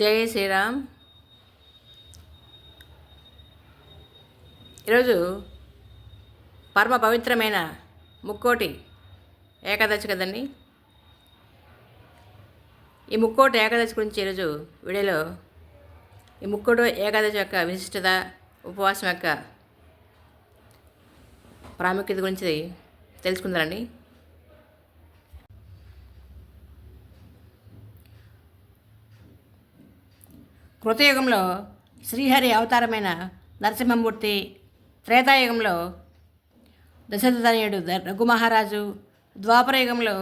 జై శ్రీరామ్. ఈరోజు పరమ పవిత్రమైన ముక్కోటి ఏకాదశి కదండి? ఈ ముక్కోటి ఏకాదశి గురించి ఈరోజు వీడియోలో ఈ ముక్కోటి ఏకాదశి యొక్క విశిష్టత ఉపవాసం యొక్క ప్రాముఖ్యత గురించి తెలుసుకుందారండి కృతయుగంలో శ్రీహరి అవతారమైన నరసింహమూర్తి త్రేతాయుగంలో దశరథనయుడు ద- రఘుమహారాజు ద్వాపరయుగంలో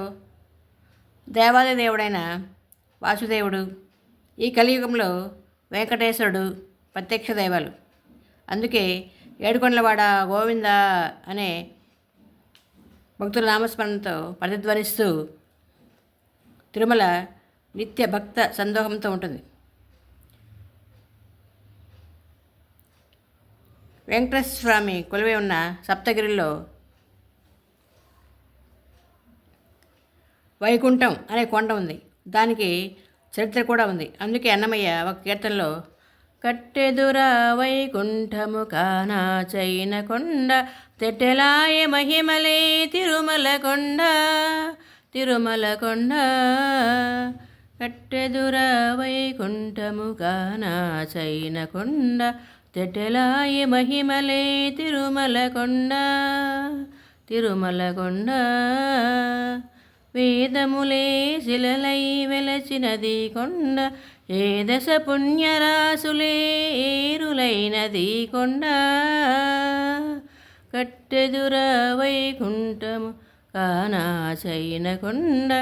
దేవాదిదేవుడైన వాసుదేవుడు ఈ కలియుగంలో వెంకటేశ్వరుడు ప్రత్యక్ష దైవాలు. అందుకే ఏడుకొండలవాడ గోవింద అనే భక్తుల నామస్మరణతో ప్రతిధ్వనిస్తూ తిరుమల నిత్య భక్త సందోహంతో ఉంటుంది. వెంకటేశ్వర స్వామి కొలువై ఉన్న సప్తగిరిలో వైకుంఠం అనే కొండ ఉంది. దానికి చరిత్ర కూడా ఉంది. అందుకే అన్నమయ్య ఒక కీర్తనలో కట్టెదురా వైకుంఠము కానా చైన కొండ తెట్టెలాయ మహిమలే తిరుమల కొండ తిరుమల కొండ. కట్టెదురా వైకుంఠము కానా చైన కొండ తెట్టెలాయ మహిమలే తిరుమల కొండ తిరుమల కొండ వేదములే శిలలై వెలచినది కొండ ఏ దశ పుణ్యరాసులే ఏరులైనది కొండ. కట్టెదురా వైకుంఠము కానాచైన కొండ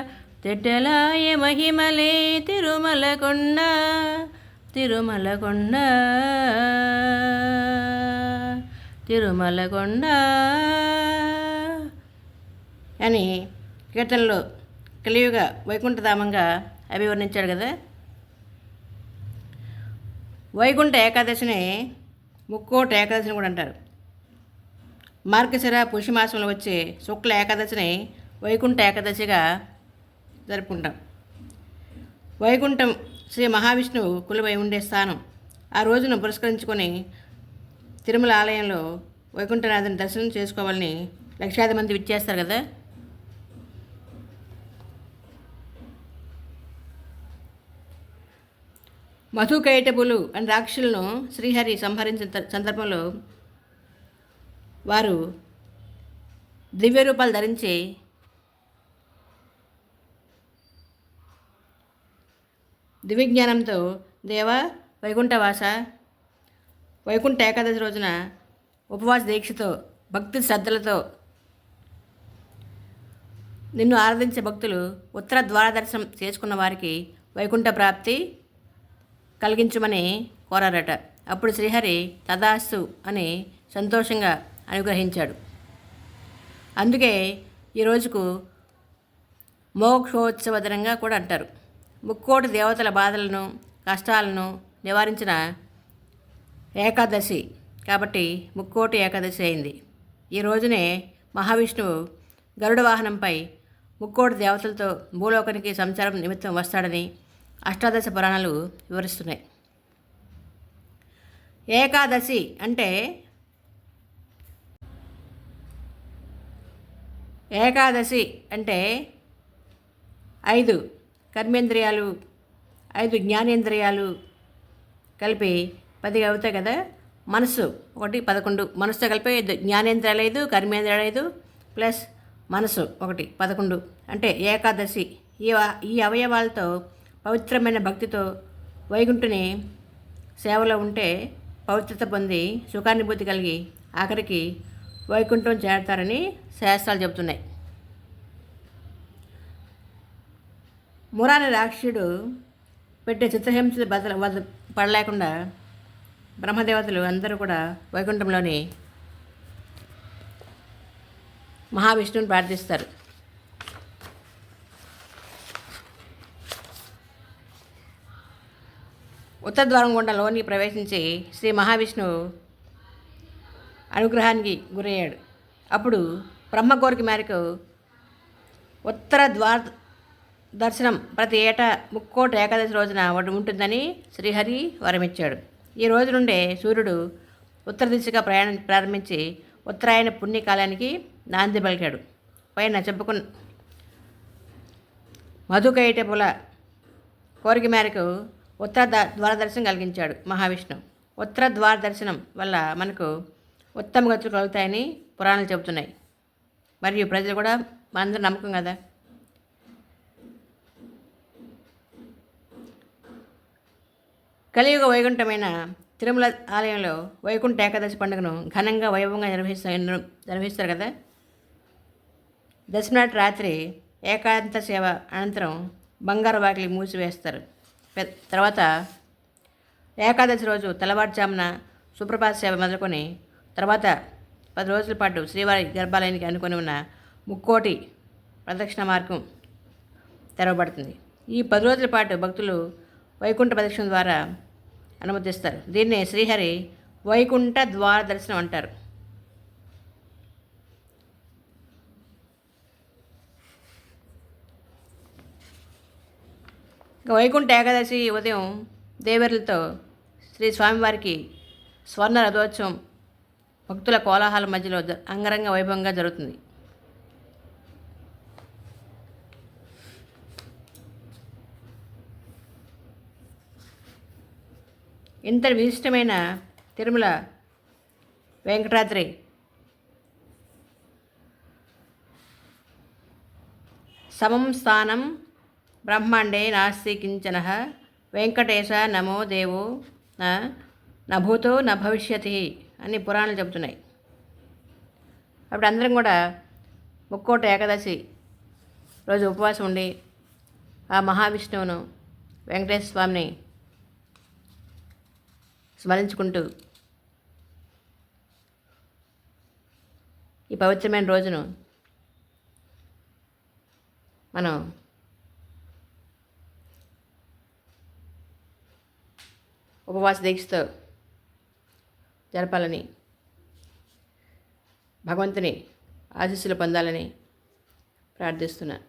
తెట్టలాయ మహిమలే తిరుమల కొండ తిరుమల కొండ తిరుమల కొండ అని కీర్తనలో కలియుగ వైకుంఠధామంగా అభివర్ణించాడు కదా. వైకుంఠ ఏకాదశిని ముక్కోట ఏకాదశిని కూడా అంటారు. మార్గశిర పుష్యమాసంలో వచ్చే శుక్ల ఏకాదశిని వైకుంఠ ఏకాదశిగా జరుపుకుంటాం. వైకుంఠం శ్రీ మహావిష్ణువు కులువై ఉండే స్థానం. ఆ రోజును పురస్కరించుకొని తిరుమల ఆలయంలో వైకుంఠనాథుని దర్శనం చేసుకోవాలని లక్షాది మంది విచ్చేస్తారు కదా? మధుకైటబులు అని రాక్షసులను శ్రీహరి సంహరించిన సందర్భంలో వారు దివ్య రూపాలు ధరించి దివ్యజ్ఞానంతో దేవ వైకుంఠవాస వైకుంఠ ఏకాదశి రోజున ఉపవాస దీక్షతో భక్తి శ్రద్ధలతో నిన్ను ఆరాధించే భక్తులు ఉత్తర ద్వార దర్శనం చేసుకున్న వారికి వైకుంఠ ప్రాప్తి కలిగించమని కోరారట. అప్పుడు శ్రీహరి తదాస్తు అని సంతోషంగా అనుగ్రహించాడు. అందుకే ఈ రోజుకు మోక్షోత్సవ దినంగా కూడా అంటారు. ముక్కోటి దేవతల బాధలను కష్టాలను నివారించిన ఏకాదశి. కాబట్టి ముక్కోటి ఏకాదశి అయింది. ఈ రోజునే మహావిష్ణువు గరుడ వాహనంపై ముక్కోటి దేవతలతో భూలోకానికి సంచారం నిమిత్తం వస్తాడని అష్టాదశ పురాణాలు వివరిస్తున్నాయి. ఏకాదశి అంటే ఏకాదశి అంటే ఐదు. కర్మేంద్రియాలు ఐదు జ్ఞానేంద్రియాలు కలిపి పది అవుతాయి కదా? మనసు ఒకటి పదకొండు. మనసుతో కలిపి ఐదు. జ్ఞానేంద్రియాలు ఐదు కర్మేంద్రియాలు ఐదు ప్లస్ మనసు ఒకటి పదకొండు. అంటే ఏకాదశి. ఈ ఈ అవయవాలతో పవిత్రమైన భక్తితో వైకుంఠుని సేవలో ఉంటే పవిత్రత పొంది సుఖానుభూతి కలిగి ఆఖరికి వైకుంఠం చేరతారని శాస్త్రాలు చెబుతున్నాయి. మురారి రాక్షసుడు పెట్టే చిత్రహింసలు బదల వద పడలేకుండా బ్రహ్మదేవతలు అందరూ కూడా వైకుంఠంలోని మహావిష్ణువుని ప్రార్థిస్తారు. ఉత్తర ద్వారం గుండా లోనికి ప్రవేశించి శ్రీ మహావిష్ణువు అనుగ్రహానికి గురయ్యాడు. అప్పుడు బ్రహ్మ కోరిక మేరకు ఉత్తర ద్వార దర్శనం ప్రతి ఏటా ముక్కోట ఏకాదశి రోజున ఒకటి ఉంటుందని శ్రీహరి వరమిచ్చాడు. ఈ రోజు నుండే సూర్యుడు ఉత్తర దిశగా ప్రయాణం ప్రారంభించి ఉత్తరాయణ పుణ్యకాలానికి నాంది పలికాడు. పైన చెప్పుకున్న మధుకైటపుల కోరిక మేరకు ఉత్తర ద- ద్వార దర్శనం కలిగించాడు మహావిష్ణువు ఉత్తర ద్వార దర్శనం వల్ల మనకు ఉత్తమ గతులు కలుగుతాయని పురాణాలు చెబుతున్నాయి. మరియు ప్రజలు కూడా మనందరూ నమ్మకం కదా? కలియుగ వైకుంఠమైన తిరుమల ఆలయంలో వైకుంఠ ఏకాదశి పండుగను ఘనంగా వైభవంగా నిర్వహిస్తారు నిర్వహిస్తారు కదా? దశనాటి రాత్రి ఏకాంత సేవ అనంతరం బంగారు వాకిలి మూసివేస్తారు. తర్వాత ఏకాదశి రోజు తెల్లవారుజామున సుప్రభాత సేవ మొదలుకొని తర్వాత పది రోజుల పాటు శ్రీవారి గర్భాలయానికి అనుకొని ఉన్న ముక్కోటి ప్రదక్షిణ మార్గం తెరవబడుతుంది. ఈ పది రోజుల పాటు భక్తులు వైకుంఠ ప్రదక్షిణ ద్వారా అనుమతిస్తారు. దీన్ని శ్రీహరి వైకుంఠ ద్వార దర్శనం అంటారు. వైకుంఠ ఏకాదశి ఉదయం దేవర్లతో శ్రీ స్వామివారికి స్వర్ణ రథోత్సవం భక్తుల కోలాహల మధ్యలో అంగరంగ వైభవంగా జరుగుతుంది. ఇంతటి విశిష్టమైన తిరుమల వెంకటాద్రి. సమం స్థానం బ్రహ్మాండే నాస్తి కించన వెంకటేశ నమో దేవో నభూతో న భవిష్యతి అని పురాణాలు చెబుతున్నాయి. అప్పుడు అందరం కూడా ముక్కోట ఏకాదశి రోజు ఉపవాసం ఉండి ఆ మహావిష్ణువును వెంకటేశ్వర స్వామిని స్మరించుకుంటూ ఈ పవిత్రమైన రోజును మనం ఉపవాస దీక్షతో జరపాలని భగవంతుని ఆశీస్సులు పొందాలని ప్రార్థిస్తున్నాను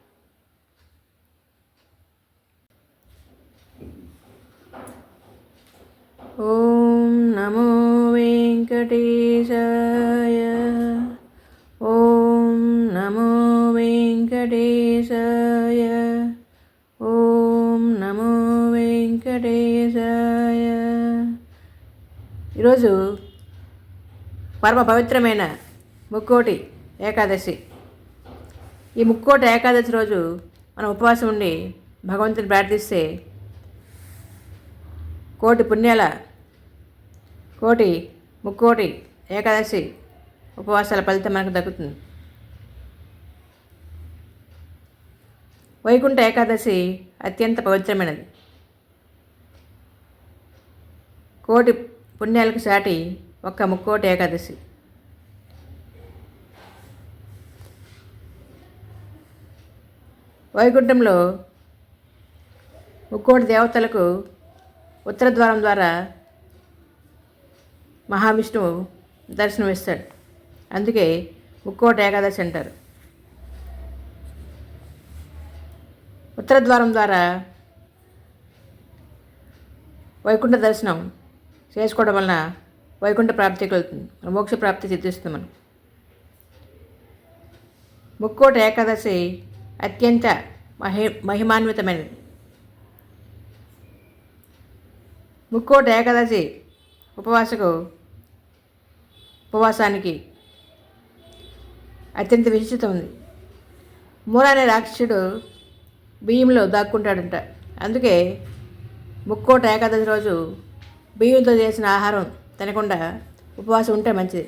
ఓం నమో వెంకటేశాయ. ఓం నమో వెంకటేశాయ. ఓం నమో వెంకటేశాయ. ఈరోజు పరమ పవిత్రమైన ముక్కోటి ఏకాదశి. ఈ ముక్కోటి ఏకాదశి రోజు మనం ఉపవాసం ఉండి భగవంతుని ప్రార్థిస్తే కోటి పుణ్యాల కోటి ముక్కోటి ఏకాదశి ఉపవాసాల ఫలితం మనకు దక్కుతుంది. వైకుంఠ ఏకాదశి అత్యంత పవిత్రమైనది. కోటి పుణ్యాలకు సాటి ఒక్క ముక్కోటి ఏకాదశి. వైకుంఠంలో ముక్కోటి దేవతలకు ఉత్తర ద్వారం ద్వారా మహావిష్ణువు దర్శనమిస్తాడు. అందుకే ముక్కోట ఏకాదశి అంటారు. ఉత్తర ద్వారం ద్వారా వైకుంఠ దర్శనం చేసుకోవడం వలన వైకుంఠ ప్రాప్తి కలుగుతుంది. మోక్ష ప్రాప్తి సిద్ధిస్తుంది మనం ముక్కోట ఏకాదశి అత్యంత మహి మహిమాన్వితమైనది. ముక్కోట ఏకాదశి ఉపవాసకు ఉపవాసానికి అత్యంత విశిష్టత ఉంది. మూల అనే రాక్షసుడు బియ్యంలో దాక్కుంటాడంట. అందుకే ముక్కోట ఏకాదశి రోజు బియ్యంతో చేసిన ఆహారం తినకుండా ఉపవాసం ఉంటే మంచిది.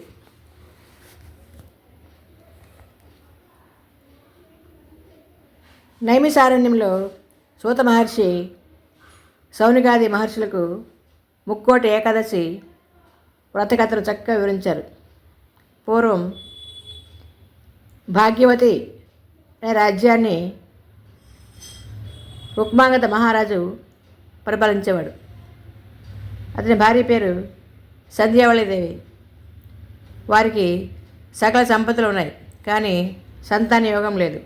నైమిసారణ్యంలో సూత మహర్షి సౌనికాది మహర్షులకు ముక్కోటి ఏకాదశి వ్రతకథను చక్కగా వివరించారు. పూర్వం భాగ్యవతి అనే రాజ్యాన్ని రుక్మాంగత మహారాజు పరిపాలించేవాడు. అతని భార్య పేరు సంధ్యావళిదేవి. వారికి సకల సంపదలు ఉన్నాయి కానీ సంతాన యోగం లేదు.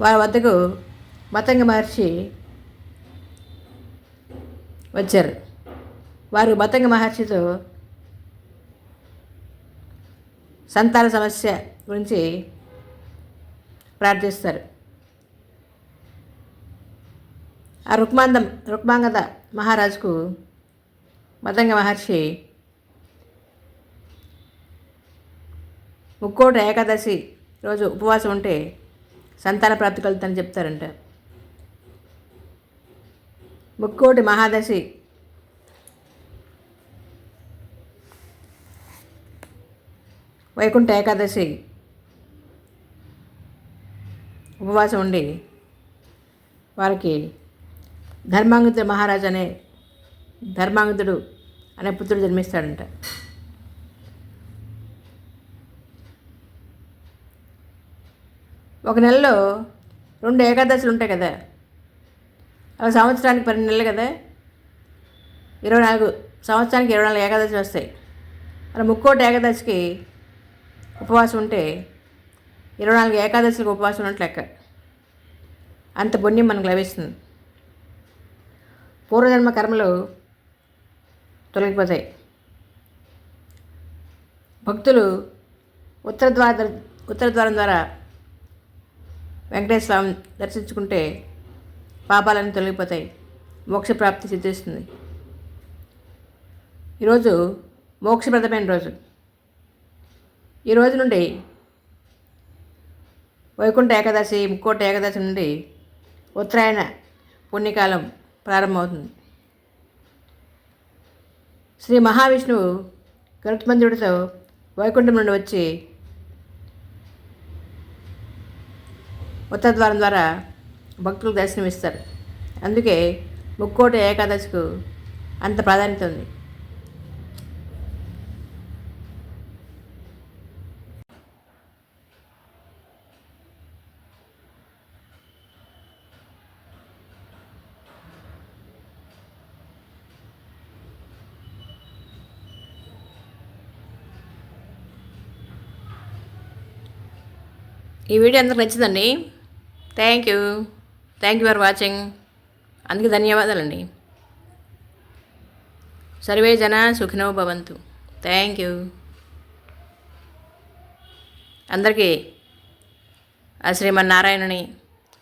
వారి వద్దకు మతంగ మహర్షి వచ్చారు. వారు మతంగ మహర్షితో సంతాన సమస్య గురించి ప్రార్థిస్తారు. ఆ రుక్మాందం రుక్మాంగద మహారాజుకు మతంగ మహర్షి ముక్కోటి ఏకాదశి రోజు ఉపవాసం ఉంటే సంతాన ప్రాప్తి కలుగుతుందని చెప్తారంట. ముక్కోటి మహాదశి వైకుంఠ ఏకాదశి ఉపవాసం ఉండి వారికి ధర్మాంగుతుడు మహారాజు అనే ధర్మాంగుతుడు అనే పుత్రుడు జన్మిస్తాడంట. ఒక నెలలో రెండు ఏకాదశులు ఉంటాయి కదా. అలా సంవత్సరానికి పన్నెండు నెలలు కదా. ఇరవై నాలుగు సంవత్సరానికి ఇరవై నాలుగు ఏకాదశి వస్తాయి. అలా ముక్కోటి ఏకాదశికి ఉపవాసం ఉంటే ఇరవై నాలుగు ఏకాదశులకు ఉపవాసం ఉన్నట్లు లెక్క. అంత పుణ్యం మనకు లభిస్తుంది. పూర్వజన్మ కర్మలు తొలగిపోతాయి. భక్తులు ఉత్తర ద్వార ఉత్తర ద్వారం ద్వారా వెంకటేశ్వర స్వామిని దర్శించుకుంటే పాపాలన్నీ తొలగిపోతాయి. మోక్షప్రాప్తి సిద్ధిస్తుంది. ఈరోజు మోక్షప్రదమైన రోజు. ఈ రోజు నుండి వైకుంఠ ఏకాదశి ముక్కోటి ఏకాదశి నుండి ఉత్తరాయణ పుణ్యకాలం ప్రారంభమవుతుంది. శ్రీ మహావిష్ణువు గరుత్మంతుడితో వైకుంఠం నుండి వచ్చి ఉత్తర ద్వారం ద్వారా భక్తులకు దర్శనమిస్తారు. అందుకే ముక్కోటి ఏకాదశికు అంత ప్రాధాన్యత ఉంది. ఈ వీడియో అందరికి నచ్చిందండి. Thank you thank you for watching అందుకే ధన్యవాదాలండి. సర్వే జన సుఖినో భవంతు. థ్యాంక్ యూ అందరికీ ఆ శ్రీమన్నారాయణని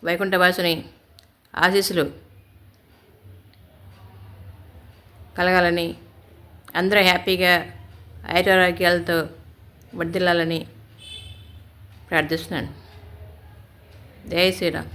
వైకుంఠవాసుని ఆశీస్సులు కలగాలని అందరూ హ్యాపీగా ఐరారోగ్యాలతో వర్దిల్లాలని ప్రార్థిస్తున్నాను. జై శ్రీరామ్